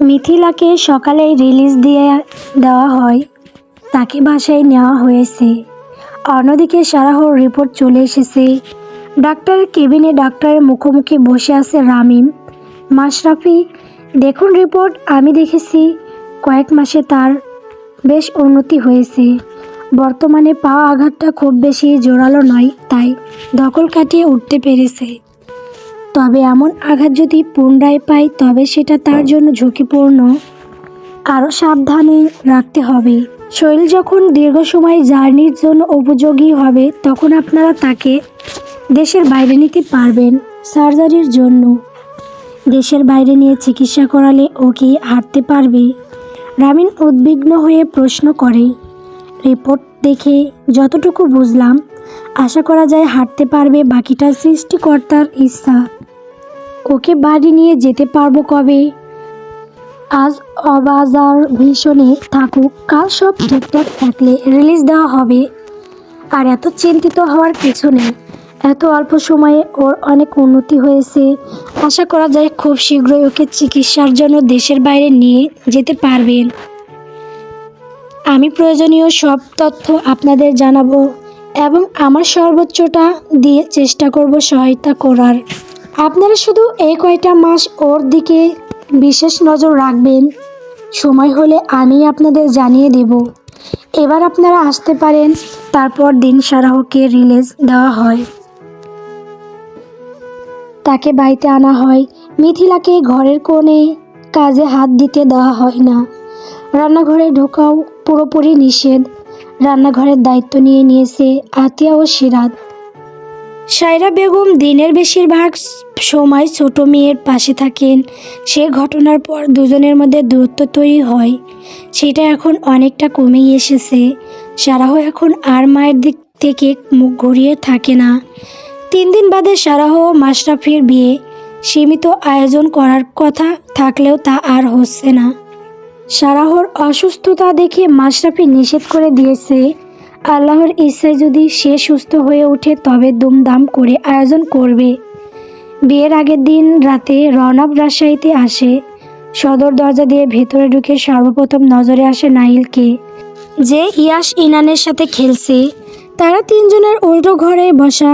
মিথিলাকে সকালেই রিলিজ দিয়ে দেওয়া হয়। তাকে বাসায় নেওয়া হয়েছে। অন্যদিকে সারাহর রিপোর্ট চলে এসেছে। ডাক্তারের কেবিনে ডাক্তারের মুখোমুখি বসে আছে রামিম। মাশরাফি, দেখুন রিপোর্ট, আমি দেখেছি। কয়েক মাসে তার বেশ উন্নতি হয়েছে। বর্তমানে পা আঘাতটা খুব বেশি জোরালো নয়, তাই দখল কাটিয়ে উঠতে পেরেছে। তবে এমন আঘাত যদি পুনরায় পায় তবে সেটা তার জন্য ঝুঁকিপূর্ণ। আরও সাবধানে রাখতে হবে। শরীর যখন দীর্ঘ সময় জার্নির জন্য উপযোগী হবে, তখন আপনারা তাকে দেশের বাইরে নিতে পারবেন সার্জারির জন্য। দেশের বাইরে নিয়ে চিকিৎসা করালে ও কি হাঁটতে পারবে? রামিন উদ্বিগ্ন হয়ে প্রশ্ন করে। রিপোর্ট দেখে যতটুকু বুঝলাম, আশা করা যায় হাঁটতে পারবে বাকিটা সৃষ্টিকর্তার ইচ্ছা। ওকে বাড়ি নিয়ে যেতে পারব কবে? আজ অবাজার ভীষণে থাকুক, কাল সব ঠিকঠাক থাকলে রিলিজ দেওয়া হবে। আর এত চিন্তিত হওয়ার কিছু নেই। এত অল্প সময়ে ওর অনেক উন্নতি হয়েছে। আশা করা যায় খুব শীঘ্রই ওকে চিকিৎসার জন্য দেশের বাইরে নিয়ে যেতে পারবেন। আমি প্রয়োজনীয় সব তথ্য আপনাদের জানাব এবং আমার সর্বোচ্চটা দিয়ে চেষ্টা করব সহায়তা করার। আপনারা শুধু এই কয়টা মাস ওর দিকে বিশেষ নজর রাখবেন। সময় হলে আমি আপনাদের জানিয়ে দেব। এবার আপনারা আসতে পারেন, তারপর দিন সারাহকে রিলিজ দেওয়া হয়। তাকে বাড়িতে আনা হয়। মিথিলাকে ঘরের কোণে কাজে হাত দিতে দেওয়া হয় না। রান্নাঘরে ঢোকাও পুরোপুরি নিষেধ। রান্নাঘরের দায়িত্ব নিয়ে নিয়েছে আতিয়া ও সিরাত। সাইরা বেগম দিনের বেশিরভাগ সময় ছোট মেয়ের পাশে থাকেন। সে ঘটনার পর দুজনের মধ্যে দূরত্ব তৈরি হয়। সেটা এখন অনেকটা কমেই এসেছে। সারাহ এখন আর মায়ের দিক থেকে মুখ ঘুরিয়ে থাকে না। তিন দিন বাদে সারাহ মাশরাফির বিয়ে। সীমিত আয়োজন করার কথা থাকলেও তা আর হচ্ছে না। সারাহর অসুস্থতা দেখে মাশরাফি নিষেধ করে দিয়েছে। আল্লাহর ইচ্ছায় যদি সে সুস্থ হয়ে ওঠে তবে দুমদাম করে আয়োজন করবে। বিয়ের আগের দিন রাতে রনব রাজশাহীতে আসে। সদর দরজা দিয়ে ভেতরে ঢুকে সর্বপ্রথম নজরে আসে নাইলকে যে ইয়াস ইনানের সাথে খেলছে, তারা তিনজনের উল্টো ঘরে বসা।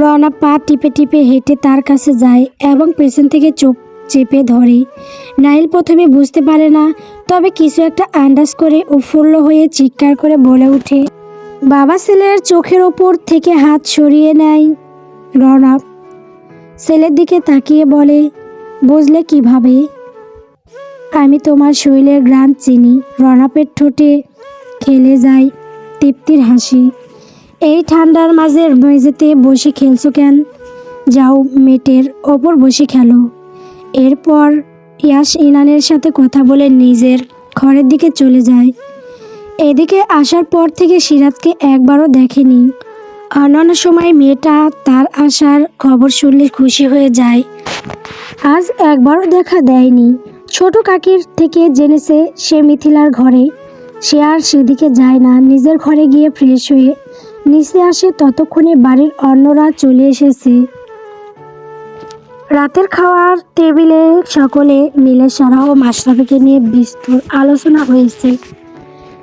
রওনা পা টিপে টিপে হেঁটে তার কাছে যায় এবং পেছন থেকে চোখ চেপে ধরে। নাইল প্রথমে বুঝতে পারে না, তবে কিছু একটা আন্দাজ করে উৎফুল্ল হয়ে চিৎকার করে বলে ওঠে, বাবা ছেলের চোখের ওপর থেকে হাত সরিয়ে নেয়। রনব ছেলের দিকে তাকিয়ে বলে, বুঝলে কীভাবে? আমি তোমার শরীরের গ্রান চিনি রনাপের ঠোঁটে খেলে যায় তৃপ্তির হাসি। এই ঠান্ডার মাঝে মেঝেতে বসে খেলছো কেন? যাও মেটের ওপর বসে খেলো। এরপর ইয়াস ইনানের সাথে কথা বলে নিজের ঘরের দিকে চলে যায়। এদিকে আসার পর থেকে সিরাতকে একবারও দেখেনি। অন্যান্য সময় মেয়েটা তার আসার খবর শুনলে খুশি হয়ে যায়। আজ একবারও দেখা দেয়নি। ছোট কাকির থেকে জেনেছে সে মিথিলার ঘরে। সে আর সেদিকে যায় না। নিজের ঘরে গিয়ে ফ্রেশ হয়ে নিচে আসে ততক্ষণে বাড়ির অন্যরা চলে এসেছে। রাতের খাওয়ার টেবিলে সকলে মিলে সারাহ মাশরাফিকে নিয়ে বিস্তর আলোচনা হয়েছে।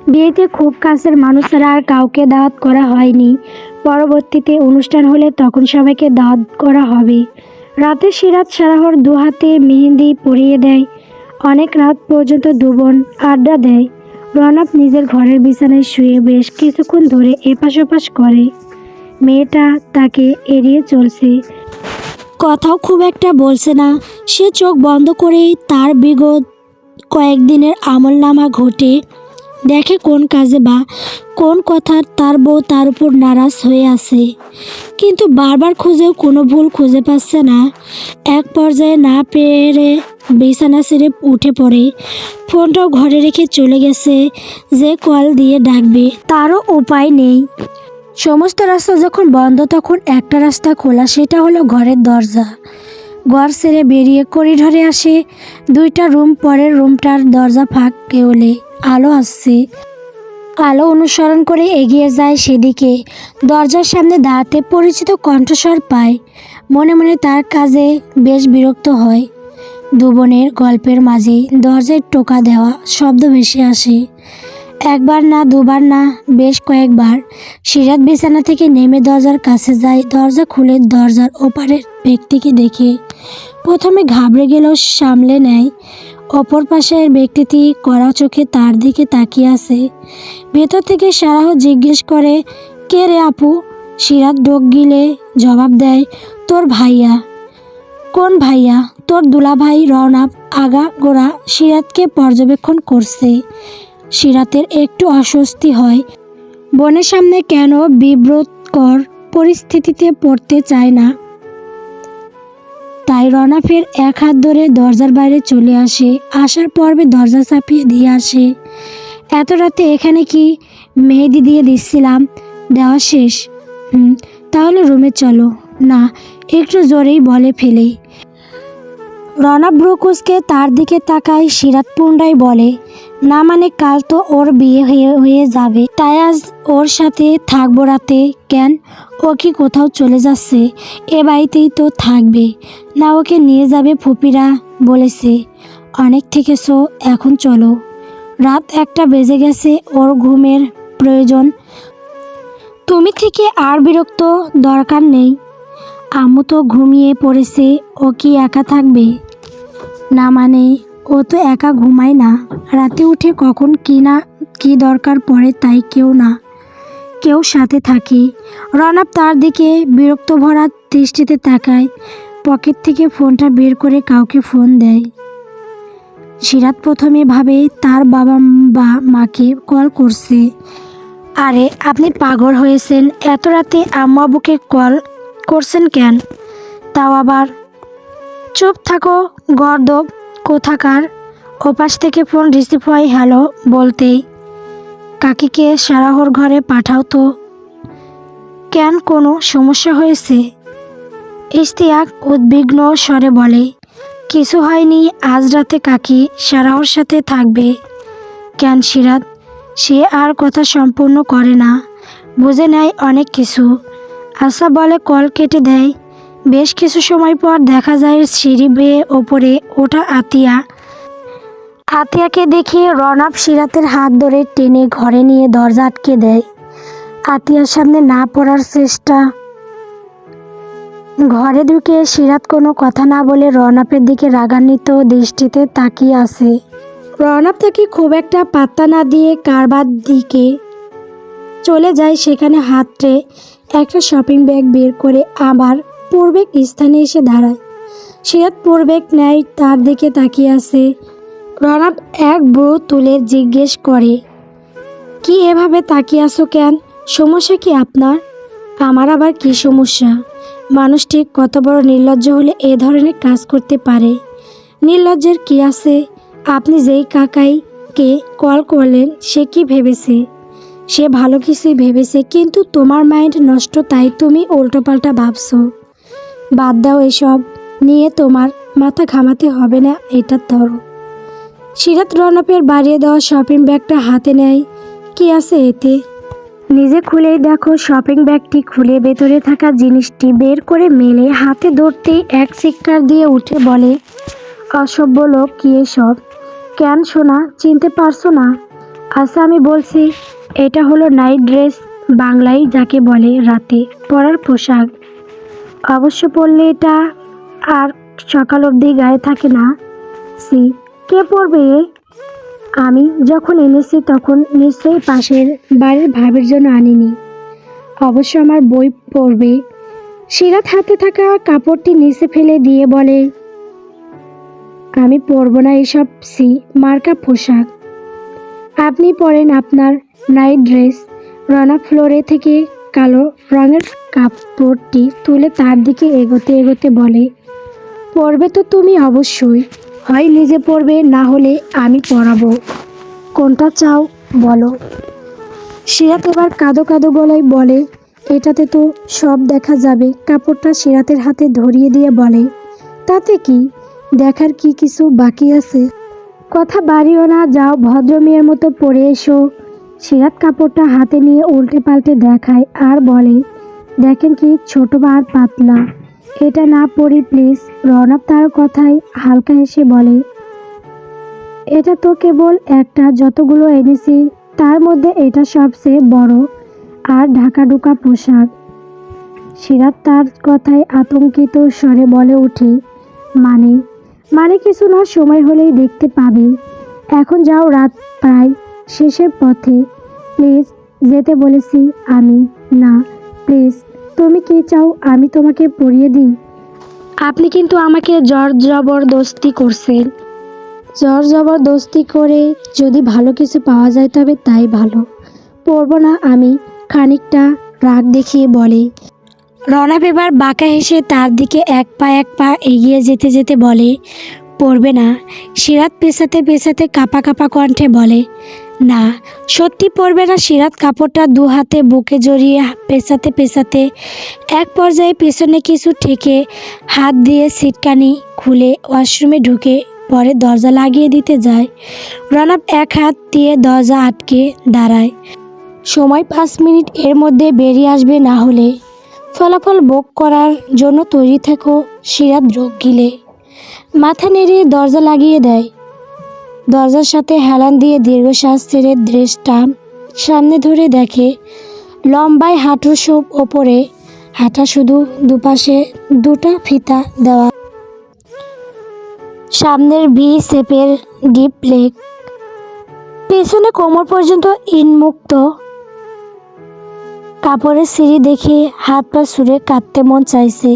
বিয়েতে খুব কাছের মানুষেরা আর কাউকে দাওয়াত করা হয়নি। পরবর্তীতে অনুষ্ঠান হলে তখন সবাইকে দাওয়াত করা হবে। রাতে সিরাত সারাহর দু হাতে মেহেন্দি পরিয়ে দেয়। অনেক রাত পর্যন্ত দুবন আড্ডা দেয়। রনব নিজের ঘরের বিছানায় শুয়ে বেশ কিছুক্ষণ ধরে এপাশ ওপাশ করে। মেয়েটা তাকে এড়িয়ে চলছে। কথাও খুব একটা বলছে না। সে চোখ বন্ধ করেই তার বিগত কয়েকদিনের আমলনামা ঘটে দেখে কোন কাজে বা কোন কথার তার বউ তার উপর নারাজ হয়ে আছে। কিন্তু বারবার খুঁজেও কোনো ভুল খুঁজে পাচ্ছে না। এক পর্যায়ে না পেরে বিছানা ছেড়ে উঠে পড়ে। ফোনটাও ঘরে রেখে চলে গেছে, যে কল দিয়ে ডাকবে, তারও উপায় নেই। সমস্ত রাস্তা যখন বন্ধ, তখন একটা রাস্তা খোলা, সেটা হলো ঘরের দরজা। ঘর ছেড়ে বেরিয়ে করিডোরে আসে, দুইটা রুম, পরের রুমটার দরজা ফাঁক কেউলে। আলো আসছে। আলো অনুসরণ করে এগিয়ে যায় সেদিকে। দরজার সামনে দাঁড়াতে পরিচিত কণ্ঠস্বর পায়। মনে মনে তার কাজে বেশ বিরক্ত হয়। দুবনের গল্পের মাঝে দরজায় টোকা দেওয়া শব্দ ভেসে আসে। একবার না, দুবার না, বেশ কয়েকবার সিরাত বিছানা থেকে নেমে দরজার কাছে যায়। দরজা খুলে দরজার ওপারের ব্যক্তিকে দেখে। প্রথমে ঘাবড়ে গেলেও সামলে নেয়। অপর পাশের ব্যক্তিটি কড়া চোখে তার দিকে তাকিয়ে আছে। ভেতর থেকে সারাহ জিজ্ঞেস করে, কে রে আপু? সিরাত ডোক গিলে জবাব দেয়, তোর ভাইয়া। কোন ভাইয়া? তোর দুলাভাই রওনাব আগা গোড়া সিরাতকে পর্যবেক্ষণ করছে। সিরাতের একটু অস্বস্তি হয়। বনের সামনে কেন বিব্রতকর পরিস্থিতিতে পড়তে চায় না। তাই রনাফের এক হাত ধরে দরজার বাইরে চলে আসে। আসার পর্বে দরজা চাপিয়ে দিয়ে আসে। এত রাতে এখানে কি মেহেদি দিয়ে দিচ্ছিলাম দেওয়া শেষ। হুম, তাহলে রুমে চলো। না, একটু জোরেই বলে ফেলে। রনা ব্রুকুসকে তার দিকে তাকায় সিরাত পুন্ডাই বলে, না মানে কাল তো ওর বিয়ে হয়ে হয়ে যাবে। তাই আজ ওর সাথে থাকব রাতে। কেন? ও কি কোথাও চলে যাচ্ছে? এ বাড়িতেই তো থাকবে। না ওকে নিয়ে যাবে ফুপিরা, বলেছে। অনেক থেকেছো, এখন চলো। রাত একটা বেজে গেছে, ওর ঘুমের প্রয়োজন। তুমি থেকে আর বিরক্ত দরকার নেই। আমু তো ঘুমিয়ে পড়েছে, ও কি একা থাকবে? না মানে ও তো একা ঘুমায় না। রাতে উঠে কখন কি না, কি দরকার পড়ে তাই কেউ না। কেউ সাথে থাকে। রনাব তার দিকে বিরক্ত ভরা দৃষ্টিতে তাকায়। পকেট থেকে ফোনটা বের করে কাউকে ফোন দেয়। সিরাত প্রথমে ভাবে তার বাবা বা মাকে কল করছে। আরে, আপনি পাগল হয়েছেন। এত রাতে আম্মু আব্বুকে কল করছেন কেন? তাও আবার চুপ থাকো গর্দব কোথাকার? ওপাশ থেকে ফোন রিসিভ হয়, হ্যালো, বলতেই। কাকিকে সারাহর ঘরে পাঠাও তো। কেন, কোনো সমস্যা হয়েছে? ইশতিয়াক উদ্বিগ্ন স্বরে বলে, কিছু হয়নি, আজ রাতে কাকি সারাহর সাথে থাকবে। কেন সিরাত, সে আর কথা সম্পূর্ণ করে না, বুঝে নেয় অনেক কিছু। আশা বলে, কল কেটে দেয়। বেশ কিছু সময় পর দেখা যায় সিঁড়ি বেয়ে ওপরে ওঠা আতিয়া। আতিয়াকে দেখে রনাব সিরাতের হাত ধরে টেনে ঘরে নিয়ে দরজা আটকে দেয়। আতিয়ার সামনে না পড়ার চেষ্টা ঘরে ঢুকে সিরাত কোনো কথা না বলে রনাপের দিকে রাগান্বিত দৃষ্টিতে তাকিয়ে আছে। রনাপ তাকে খুব একটা পাত্তা না দিয়ে কারবার দিকে চলে যায়, সেখানে হাতরে একটা শপিং ব্যাগ বের করে আবার পূর্বেক স্থানে এসে দাঁড়ায়। সিরাত পূর্বেক নেয় তার দিকে তাকিয়ে আছে। রনাব এক ব্রু তুলে জিজ্ঞেস করে, কি এভাবে তাকিয়ে আছো কেন? সমস্যা কি আপনার? আমার আবার কি সমস্যা? মানুষটি কত বড় নির্লজ্জ হলে এ ধরনের কাজ করতে পারে। নির্লজ্জের কি আছে? আপনি যেই কাকাইকে কল করলেন, সে কি ভেবেছে? সে ভালো কিছুই ভেবেছে, কিন্তু তোমার মাইন্ড নষ্ট, তাই তুমি উল্টোপাল্টা ভাবছ। বাদ দাও এসব, নিয়ে তোমার মাথা ঘামাতে হবে না, এটা ধরো। সিরাত রনপের বাড়িয়ে দেওয়া শপিং ব্যাগটা হাতে নেয়। কি আছে এতে? নিজে খুলেই দেখো শপিং ব্যাগটি খুলে ভেতরে থাকা জিনিসটি বের করে মেলে হাতে ধরতেই এক চিৎকার দিয়ে উঠে বলে, অসভ্য লোক কি এসব? কেন শোনা চিনতে পারছ না? আচ্ছা আমি বলছি, এটা হলো নাইট ড্রেস বাংলায় যাকে বলে রাতে পরার পোশাক। অবশ্য পরলে এটা আর সকাল অবধি গায়ে থাকে না। সি কে পরবে? আমি যখন এনেছি তখন নিশ্চয়ই পাশের বাড়ির ভাবের জন্য আনিনি। অবশ্য আমার বই পড়বে। সিরাত হাতে থাকা কাপড়টি নিচে ফেলে দিয়ে বলে, আমি পরবো না এসব সি, মার্কা পোশাক। আপনি পরেন আপনার নাইট ড্রেস রনা ফ্লোরে থেকে কালো রঙের কাপড়টি তুলে তার দিকে এগোতে এগোতে বলে, পরবে তো তুমি অবশ্যই। হয় নিজে পরবে না হলে আমি পরাবো কোনটা চাও বলো। সিরাত এবার কাদো কাদো গলায় বলে, এটাতে তো সব দেখা যাবে। কাপড়টা সিরাতের হাতে ধরিয়ে দিয়ে বলে, তাতে কি? দেখার কি কিছু বাকি আছে? কথা বাড়িও না, যাও ভদ্র মেয়ের মতো পরে এসো। সিরাত কাপড়টা হাতে নিয়ে উল্টে পাল্টে দেখায় আর বলে, দেখেন কি, ছোট বা আর পাতলা। এটা না পড়ি প্লিজ রনব তার কথায় হালকা হেসে বলে, এটা তো কেবল একটা যতগুলো এনেছি, তার মধ্যে এটা সবচেয়ে বড় আর ঢাকা ঢুকা পোশাক। সিরাত তার কথায় আতঙ্কিত স্বরে বলে ওঠে মানে মানে কিছু না, সময় হলেই দেখতে পাবে। এখন যাও, রাত প্রায় শেষের পথে। প্লিজ, যেতে বলেছি আমি। না, প্লিজ। তুমি কি চাও আমি তোমাকে পড়িয়ে দিই? আপনি কিন্তু আমাকে জর জবরদস্তি করছেন। জর জবরদস্তি করে যদি ভালো কিছু পাওয়া যায় তবে তাই ভালো। পড়ব না আমি খানিকটা রাগ দেখিয়ে বলে। রনব এবার বাঁকা হেসে তার দিকে এক পা এক পা এগিয়ে যেতে যেতে বলে পড়বে না। সিরাত পেছাতে পেছাতে কাপা কাপা কণ্ঠে বলে না, সত্যি পড়বে না সিরাত কাপড়টা দু হাতে বুকে জড়িয়ে পেছাতে পেছাতে এক পর্যায়ে পেছনে কিছু ঠেকে হাত দিয়ে সিটকানি খুলে ওয়াশরুমে ঢুকে পরে দরজা লাগিয়ে দিতে যায়। রনব এক হাত দিয়ে দরজা আটকে দাঁড়ায়। সময় পাঁচ মিনিট এর মধ্যে বেরিয়ে আসবে না হলে। ফলাফল ভোগ করার জন্য তৈরি থেকো সিরাত রোগ গিলে। মাথা নেড়ে দরজা লাগিয়ে দেয়। দরজার সাথে হেলান দিয়ে দীর্ঘশ্বাস ছেড়ে ড্রেসটা সামনে ধরে দেখে, লম্বায় হাঁটুর সব ওপরে, হাঁটা শুধু দুপাশে দুটা ফিতা দেওয়া। সামনের ভি শেপের ডিপ লেগ পেছনে কোমর পর্যন্ত ইনমুক্ত কাপড়ের সিঁড়ি দেখে হাত পা সুরে কাঁদতে মন চাইছে।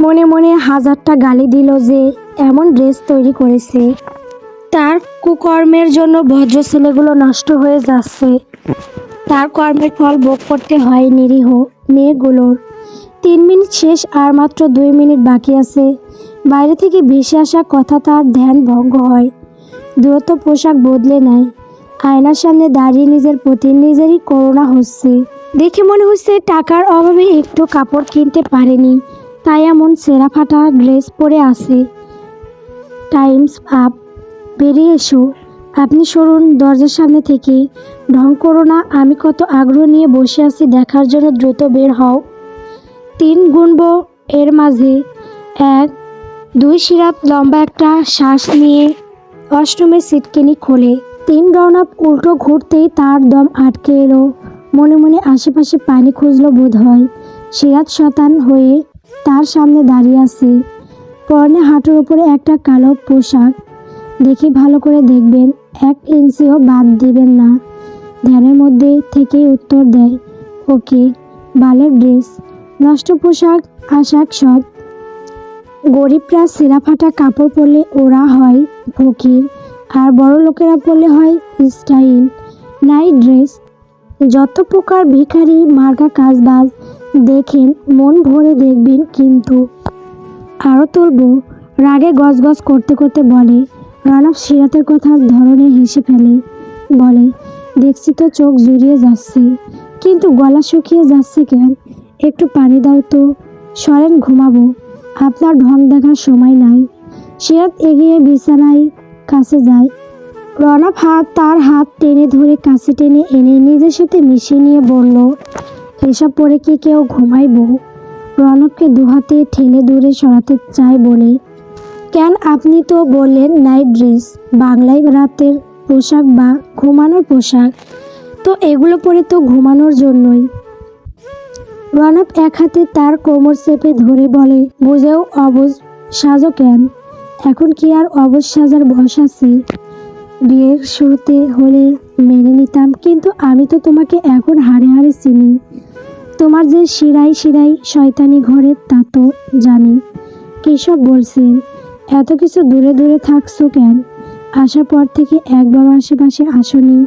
মনে মনে হাজারটা গালি দিল যে, এমন ড্রেস তৈরি করেছে। তার কুকর্মের জন্য ভদ্র ছেলেগুলো নষ্ট হয়ে যাচ্ছে। তার কর্মের ফল ভোগ করতে হয় নিরীহ মেয়েগুলোর। তিন মিনিট শেষ আর মাত্র দুই মিনিট বাকি আছে। বাইরে থেকে ভেসে আসা কথা তার ধ্যান ভঙ্গ হয়। দ্রুত পোশাক বদলে নেয়। আয়নার সামনে দাঁড়িয়ে নিজের প্রতি নিজেরই করোনা হচ্ছে। দেখে মনে হচ্ছে টাকার অভাবে একটু কাপড় কিনতে পারেনি। তাই এমন সেরা ফাটা ড্রেস পরে আছে। টাইমস আপ বেরিয়ে এসো। আপনি সরুন, দরজার সামনে থেকে। ঢং করো না, আমি কত আগ্রহ নিয়ে বসে আছি, দেখার জন্য দ্রুত বের হও। তিন গুনব এর মাঝে। এক, দুই সিরাপ লম্বা একটা শ্বাস নিয়ে অষ্টমের সিটকেনি খোলে। তিন রওনাপ উল্টো ঘুরতেই তার দম আটকে এলো। মনে মনে আশেপাশে পানি খুঁজলো বোধ হয় সিরাত শতান হয়ে তার সামনে দাঁড়িয়ে আছে। পরনে হাঁটুর উপরে একটা কালো পোশাক। দেখে ভালো করে দেখবেন। এক ইঞ্চিও বাদ দিবেন না। ধ্যানের মধ্যে থেকেই উত্তর দেয়, ওকে, বালের ড্রেস, নষ্ট পোশাক, আশাক সব। গরিবরা সেরা ফাটা কাপড় পরলে ওরা হয় ফকির, আর বড় লোকেরা পরলে হয় স্টাইল। Night dress. যত প্রকার ভিখারি মার্কা কাজবাজ, দেখেন, মন ভরে দেখবেন কিন্তু। আরও তুলবো। রাগে গজগজ করতে করতে বলে রনব সিরাতের কথার ধরনে হেসে ফেলে, বলে, দেখছি তো চোখ জুড়িয়ে যাচ্ছে। কিন্তু গলা শুকিয়ে যাচ্ছে কেন? একটু পানি দাও তো। সরেন, ঘুমাবো। আপনার ঢং দেখার সময় নাই। সিরাত এগিয়ে বিছানায় কাছে যায়। রনব হাত, তার হাত টেনে ধরে কাছে টেনে এনে নিজের সাথে মিশিয়ে নিয়ে বলল, এসব পরে কি কেউ ঘুমাইব? রনবকে দুহাতে ঠেলে দূরে সরাতে চায় বলে কেন আপনি তো বললেন নাইট ড্রেস বাংলায় রাতের পোশাক বা ঘুমানোর পোশাক। তো এগুলো পরে তো ঘুমানোর জন্যই। রনব এক হাতে তার কোমর চেপে ধরে বলে, বুঝেও অবুজ সাজো কেন? এখন কি আর অবুজ সাজার বয়স আছে? বিয়ের শুরুতে হলে মেনে নিতাম, কিন্তু আমি তো তোমাকে এখন হাড়ে হাড়ে চিনি। তোমার যে শিরাই শিরাই শয়তানি ঘরে তা তো জানি। কেশব বলছেন এত কিছু দূরে দূরে থাকছো কেন? আসার পর থেকে একবারও আশেপাশে আসনি।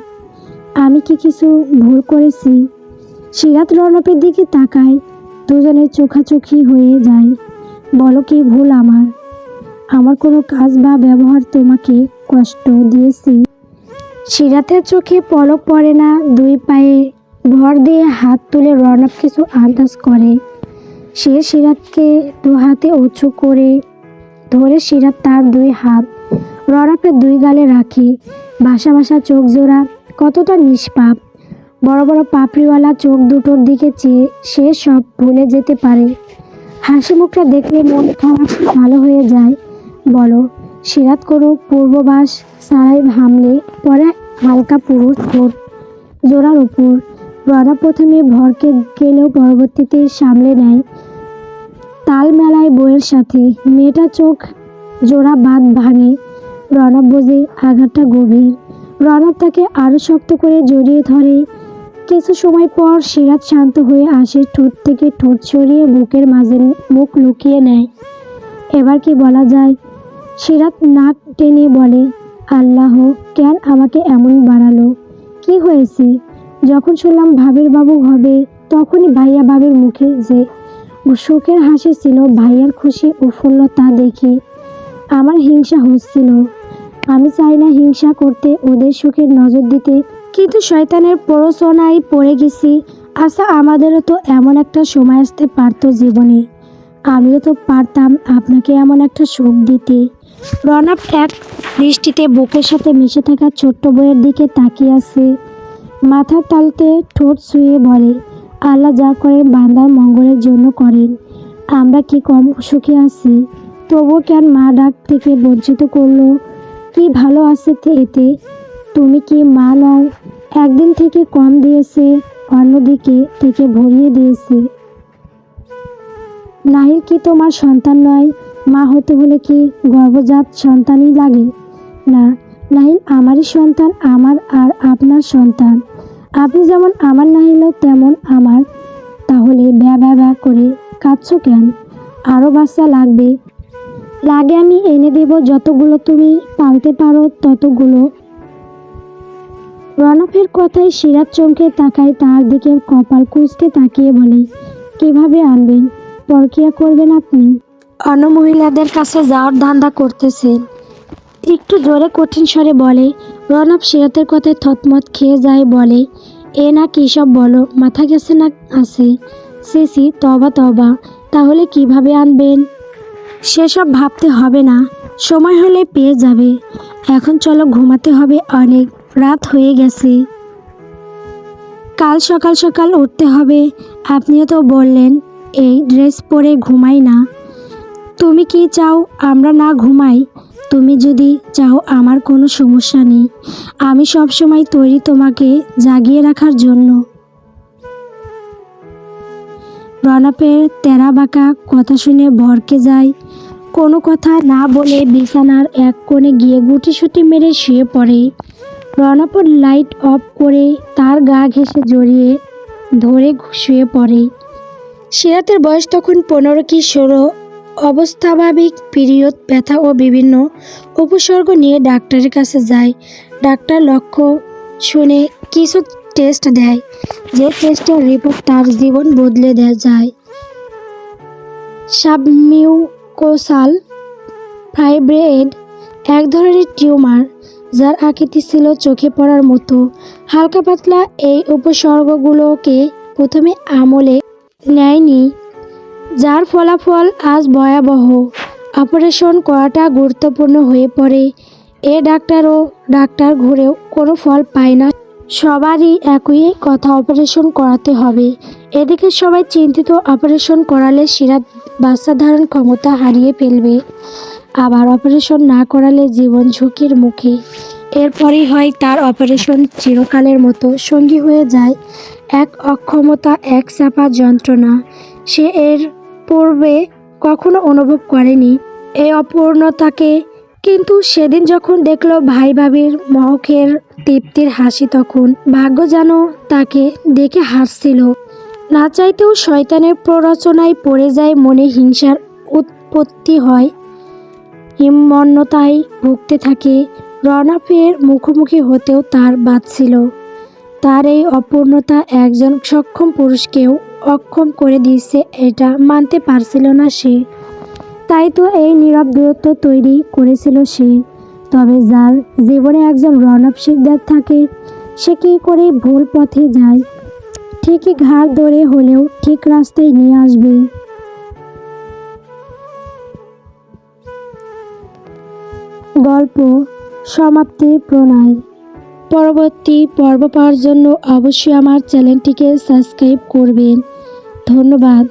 আমি কি কিছু ভুল করেছি? সিরাত রণপের দিকে তাকায় দুজনের চোখাচোখি হয়ে যায়। বলো কি ভুল আমার? আমার কোনো কাজ বা ব্যবহার তোমাকে কষ্ট দিয়েছি। সিরাতের চোখে পলক পড়ে না, দুই পায়ে ভর দিয়ে হাত তুলে রনব কিছু আন্দাজ করে। সে সিরাতকে দু হাতে উঁচু করে ধরে সিরাত তার দুই হাত রনপের দুই গালে রাখি, বাসা বাসা চোখ জোড়া, কতটা নিষ্পাপ। বড় বড় পাপড়িওয়ালা চোখ দুটোর দিকে চেয়ে সে সব ভুলে যেতে পারে। হাসি মুখটা দেখলে মন খারাপ, ভালো হয়ে যায়। বলো সিরাত করো পূর্ববাস সারাই হামলে, পরে হালকা পুরুষ ঠোঁট জোড়ার উপর রনা প্রথমে ভরকে গেলেও পরবর্তীতে সামলে নেয়। তাল মেলায় বইয়ের সাথে মেয়েটা চোখ জোড়া বাদ ভাঙে। রণব বোঝে আঘাতটা গভীর। রণব তাকে আরও শক্ত করে জড়িয়ে ধরে। কিছু সময় পর সিরাত শান্ত হয়ে আসে, ঠোঁট থেকে ঠোঁট সরিয়ে বুকের মাঝে মুখ লুকিয়ে নেয়। এবার কি বলা যায়? সিরাত নাক টেনে বলে, আল্লাহ, কেন আমাকে এমন বাড়ালো? কি হয়েছে? যখন শুনলাম ভাবির বাবু হবে, তখনই ভাইয়া বাবির মুখে যে সুখের হাসি ছিল, ভাইয়ার খুশি উৎফুল্ল তা দেখে আমার হিংসা হচ্ছিল। আমি চাই না হিংসা করতে ওদের সুখের নজর দিতে, কিন্তু শয়তানের প্ররোচনায় পড়ে গেছি। আশা আমাদেরও তো এমন একটা সময় আসতে পারতো জীবনে। আমিও তো পারতাম আপনাকে এমন একটা সুখ দিতে। রনব এক দৃষ্টিতে বুকের সাথে মিশে থাকা ছোট্ট বইয়ের দিকে তাকিয়ে আছে। মাথার তালতে ঠোঁট শুয়ে বলে আল্লাহ যা করেন বান্দার মঙ্গলের জন্য করেন। আমরা কি কম সুখে আছি? তবুও কেন মা ডাক থেকে বঞ্চিত করল? কি ভালো আছে এতে? তুমি কি মা নও? একদিন থেকে কম দিয়েছে, অন্যদিকে থেকে ভরিয়ে দিয়েছে। নাহিল কি তোমার সন্তান নয়? মা হতে হলে কি গর্ভজাত সন্তানই লাগে? না নাহিল আমারই সন্তান, আমার আর আপনার সন্তান। আপনি যেমন আমার না নাহিলও তেমন আমার। তাহলে ব্যা ব্যা ব্যা করে কাঁদছো কেন? আরও বাচ্চা লাগবে। লাগে আমি এনে দেব যতগুলো তুমি পালতে পারো ততগুলো। রনফের কথায় সিরাত চমকে তাকায়, তার দিকে কপাল কুঁচকে তাকিয়ে বলে, কীভাবে আনবেন? পরকিয়া করবেন আপনি? অন্য মহিলাদের কাছে যাওয়ার ধান্দা করতেছেন একটু জোরে কঠিন স্বরে বলে, রনব সিরাতের কথায় থতমত খেয়ে যায়, বলে এ না কী সব বলো? মাথা গেছে না আছে? সিসি তবা তবা। তাহলে কীভাবে আনবেন? সেসব ভাবতে হবে না। সময় হলে পেয়ে যাবে। এখন চলো ঘুমাতে হবে অনেক। রাত হয়ে গেছে। কাল সকাল সকাল উঠতে হবে। আপনিও তো বললেন, এই ড্রেস পরে ঘুমাই না। তুমি কি চাও আমরা না ঘুমাই? তুমি যদি চাও আমার কোনো সমস্যা নেই, আমি সব সময় তৈরি তোমাকে জাগিয়ে রাখার জন্য। রনপের তেরা বাঁকা কথা শুনে ভরকে যায়। কোনো কথা না বলে বিছানার এক কোণে গিয়ে গুটিসুটি মেরে শুয়ে পড়ে। রনপর লাইট অফ করে তার গা ঘেঁষে জড়িয়ে ধরে শুয়ে পড়ে। সিরাতের বয়স তখন পনেরো কি ষোলো অবস্থাভাবিক পিরিয়ড, ব্যথা ও বিভিন্ন উপসর্গ নিয়ে ডাক্তারের কাছে যায়। ডাক্তার লক্ষ্য শুনে কিছু টেস্ট দেয়, যে টেস্টের রিপোর্ট তার জীবন বদলে দেয়া, যায়। সাবমিউকোসাল ফাইব্রেড এক ধরনের টিউমার যার আকৃতি ছিল চোখে পড়ার মতো। হালকা পাতলা এই উপসর্গগুলোকে প্রথমে আমলে নেয়নি। যার ফলাফল আজ ভয়াবহ। অপারেশন করাটা গুরুত্বপূর্ণ হয়ে পড়ে। এ ডাক্তারও ডাক্তার ঘুরেও কোনো ফল পায় না। সবারই একই কথা, অপারেশন করাতে হবে। এদিকে সবাই চিন্তিত, অপারেশন করালে সিরাত বাচ্চা ধারণ ক্ষমতা হারিয়ে ফেলবে। আবার অপারেশন না করালে জীবন ঝুঁকির মুখে। এরপরই হয় তার অপারেশন চিরকালের মতো। সঙ্গী হয়ে যায় এক অক্ষমতা, এক চাপা যন্ত্রণা। সে এর পূর্বে কখনো অনুভব করেনি। এই অপূর্ণতাকে কিন্তু সেদিন যখন দেখল ভাই ভাবির মহকের তৃপ্তির হাসি তখন ভাগ্য যেন তাকে দেখে হাসছিল। না চাইতেও শয়তানের প্ররোচনায় পড়ে যায় মনে হিংসার উৎপত্তি হয়। হিমমন্যতায় ভুগতে থাকে রনাফের মুখোমুখি হতেও তার বাঁচছিল তার এই অপূর্ণতা একজন সক্ষম পুরুষকেও অক্ষম করে দিয়েছে, এটা মানতে পারছিল না সে। তাই তো এই নীরব দূরত্ব তৈরি করেছিল সে। তবে যার জীবনে একজন রণব শিকদার থাকে, সে কী করে ভুল পথে যায়? ঠিকই ঘাড় ধরে হলেও ঠিক রাস্তায় নিয়ে আসবে। গল্প সমাপ্তির প্রণয়। পরবর্তী পর্ব পাওয়ার জন্য অবশ্যই আমার চ্যানেলটিকে সাবস্ক্রাইব করবেন। ধন্যবাদ।